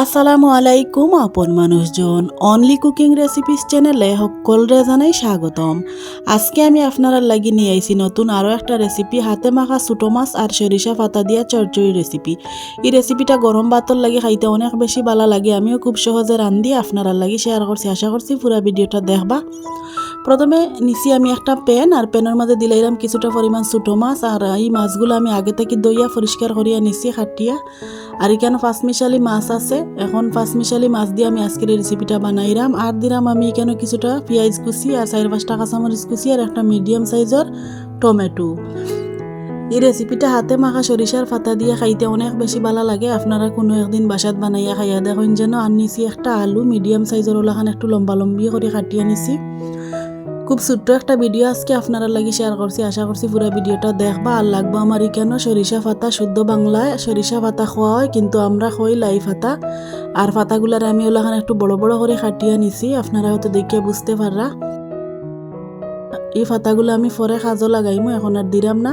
আসসালামু আলাইকুম, আপন মানুষজন। অনলি কুকিং রেসিপিস চ্যানেলে সকলরে জানাই স্বাগতম। আজকে আমি আপনারা লাগি নিয়ে আইছি নতুন আরও একটা রেসিপি হাতে মাখা ছোটো মাছ আর সরিষা পাতা দিয়া চরচড়ি রেসিপি এই রেসিপিটা গরম ভাতর লাগি খাইতে অনেক বেশি ভালো লাগে। আমিও খুব সহজে রান্ধি আপনারা লাগি শেয়ার করছি। আশা করছি পুরো ভিডিওটা দেখবা। প্রথমে নিচে আমি একটা প্যান আর প্যানের মাঝে দিলাইলাম কিছুটা পরিমাণ ছোটো মাছ, আর এই মাছগুলো আমি আগে থেকে দইয়া পরিষ্কার করিয়া নিচে খাটিয়া। আর এখানে পাঁচমিশালি মাছ আছে, এখন পাঁচমিশালি মাছ দিয়ে আমি আজকের রেসিপিটা বানাইলাম আর দিলাম আমি এখানে কিছুটা পেঁয়াজ কুচি, আর চার পাঁচটা কাঁচামরিচ কুচি, আর একটা মিডিয়াম সাইজের টমেটো। এই রেসিপিটা হাতে মাখা সরিষার পাতা দিয়ে খাইতে অনেক বেশি ভালো লাগে। আপনারা কোনো একদিন বাসাত বানাইয়া খাইয়া দেখুন যেন। আর নিছি একটা আলু মিডিয়াম সাইজের ওলাখান একটু লম্বা লম্বি করে কাটিয়ে নিছি। খুব ছোট্ট একটা ভিডিও আজকে আপনারা লাগি শেয়ার করছি। আশা করছি পুরো ভিডিওটা দেখবা আর লাগবো আমার কেন সরিষা পাতা, শুদ্ধ বাংলায় সরিষা পাতা খাওয়া হয় কিন্তু আমরা খাই লাই পাতা। আর পাতাগুলার আমি ওলাখান একটু বড় বড় করে কাটিয়ে নিছি আপনারা হয়তো দেখে বুঝতে পাররা। এই পাতাগুলো আমি পরে সাজো লাগাইমো, এখন আর দিলাম না।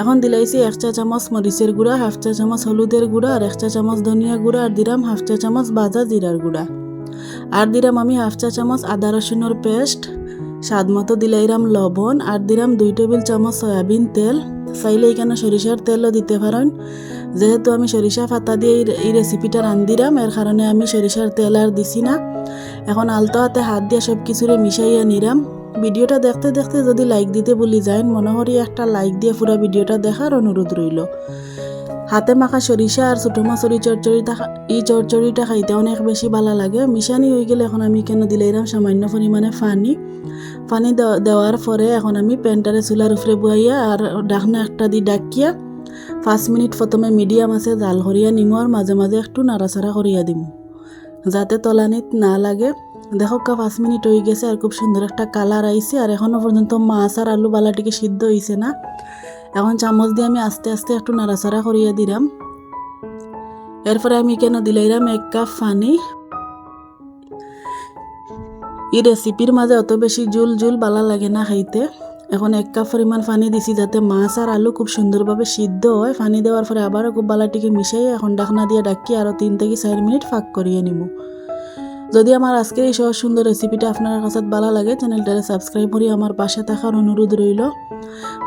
এখন দিলাইছি এক চা চামচ মরিচের গুঁড়া, হাফ চা চামচ হলুদের গুঁড়া, আর এক চা চামচ ধনিয়া গুঁড়া, আর দিলাম হাফ চা চামচ বাজা জিরার গুঁড়া। আর দিলাম আমি হাফ চা চামচ আদা রসুনের পেস্ট। স্বাদ মতো দিলাইরাম লবণ আর দিলাম দুই টেবিল চামচ সয়াবিন তেল। চাইলে এখানে সরিষার তেলও দিতে পারেন। যেহেতু আমি সরিষা পাতা দিয়ে এই- রেসিপিটা রান্ধিরাম, এর কারণে আমি সরিষার তেল আর দিছি না। এখন আলতো হাতে হাত দিয়ে সব কিছুরে মিশাইয়া নিরাম। ভিডিওটা দেখতে দেখতে যদি লাইক দিতে বলি যায় মনে করি একটা লাইক দিয়ে পুরো ভিডিওটা দেখার অনুরোধ রইল। হাতে মাখা সরিষা আর ছোটো মাছরি চরচড়িটা এই চরচড়িটা খাইতে অনেক বেশি ভালো লাগে। মিশানি হয়ে গেলে এখন আমি কেন দিলাইরাম সামান্য পরিমাণে পানি। পানি দেওয়া- দেওয়ার পরে এখন আমি প্যানটারে চুলার উপরে বইয়া আর ডাকনা একটা দি ডাকিয়া। পাঁচ মিনিট প্রথমে মিডিয়াম আছে, জাল করিয়া নিমু আর মাঝে মাঝে একটু নাড়াচাড়া করিয়া দিমু। যাতে তলানিত না লাগে দেখো কা পাঁচ মিনিট হয়ে গেছে আর খুব সুন্দর একটা কালার আইছে আর এখনও পর্যন্ত মাছ আর আলু বালাটিকে সিদ্ধ হয়েছে না। এখন চামচ দিয়ে আমি আস্তে আস্তে একটু নাড়াচাড়া করিয়া দিলাম এরপরে আমি কেন দিলাইলাম এক কাপ পানি। এই রেসিপির মাঝে অত বেশি জুল জুল বালা লাগে না খাইতে। এখন এক কাপ পরিমাণ পানি দিছি যাতে মাছ আর আলু খুব সুন্দরভাবে সিদ্ধ হয়। পানি দেওয়ার পরে আবারও খুব বালাটিকে মিশাই এখন ডাকনা দিয়ে ডাকি আরও তিন থেকে চার মিনিট ফাঁক করিয়ে নিব। যদি আমার আজকের এই সহজ সুন্দর রেসিপিটা আপনার কাছে ভালো লাগে চ্যানেলটারে সাবস্ক্রাইব করে আমার পাশে থাকার অনুরোধ রইল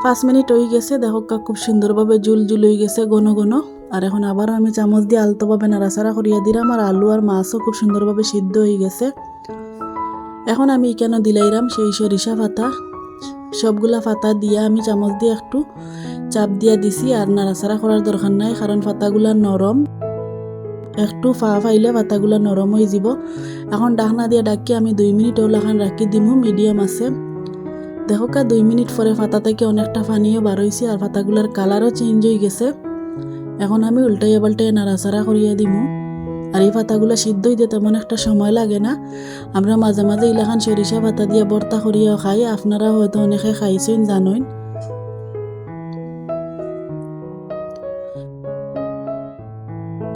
পাঁচ মিনিট হয়ে গেছে দেখো কা খুব সুন্দরভাবে জুল জুল হয়ে গেছে ঘন ঘন। আর এখন আবারও আমি চামচ দিয়ে আলতোভাবে নাড়াচাড়া করিয়া দিলাম আর আলু আর মাছও খুব সুন্দরভাবে সিদ্ধ হয়ে গেছে। এখন আমি কেন দিলাইরাম সেই সরিষা পাতা? সবগুলা পাতা দিয়া আমি চামচ দিয়ে একটু চাপ দিয়া দিছি আর নাড়াচাড়া করার দরকার নাই, কারণ পাতাগুলা নরম। একটু ফা ফাইলে পাতাগুলা নরম হয়ে যাব। এখন ডাকনা দিয়ে ডাকি আমি দুই মিনিট ওলাখান রাখি দিমু মিডিয়াম আছে। দেখো কা, দুই মিনিট পরে পাতা থেকে অনেকটা পানিও বার হয়েছে আর পাতাগুলার কালারও চেঞ্জ হয়ে গেছে। এখন আমি উল্টাইয়া পাল্টাইয়া নাড়াচাড়া করিয়া দিমু। আর এই পাতাগুলো সিদ্ধ হইতে তেমন একটা সময় লাগে না। আমরা মাঝে মাঝে ইলাখান সরিষা পাতা দিয়ে বর্তা করিয়াও খাই আপনারা হয়তো অনেকে খাইছেন জানেন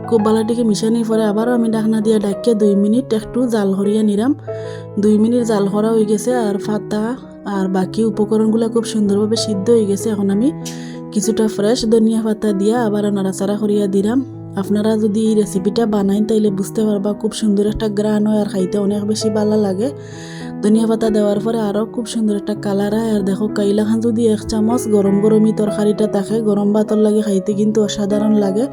খুব বালাটিকে মিশানির পরে আবারও আমি ডাকনা দিয়ে ডাকিয়ে দুই মিনিট একটু জাল করিয়া নিলাম দুই মিনিট জাল করা হয়ে গেছে আর পাতা আর বাকি উপকরণগুলো খুব সুন্দরভাবে সিদ্ধ হয়ে গেছে। এখন আমি কিছুটা ফ্রেশ ধনিয়া পাতা দিয়া আবার নাড়াচাড়া করিয়া দিলাম আপনারা যদি এই রেসিপিটা বানাই তাইলে বুঝতে পারবা খুব সুন্দর একটা গ্রান হয় আর খাইতে অনেক বেশি ভালো লাগে। ধনিয়া পাতা দেওয়ার পরে আরও খুব সুন্দর একটা কালার হয়। আর দেখো কাইলাখান যদি এক চামচ গরম গরমই তরকারিটা থাকে, গরম বাতর লাগে, খাইতে কিন্তু অসাধারণ লাগে।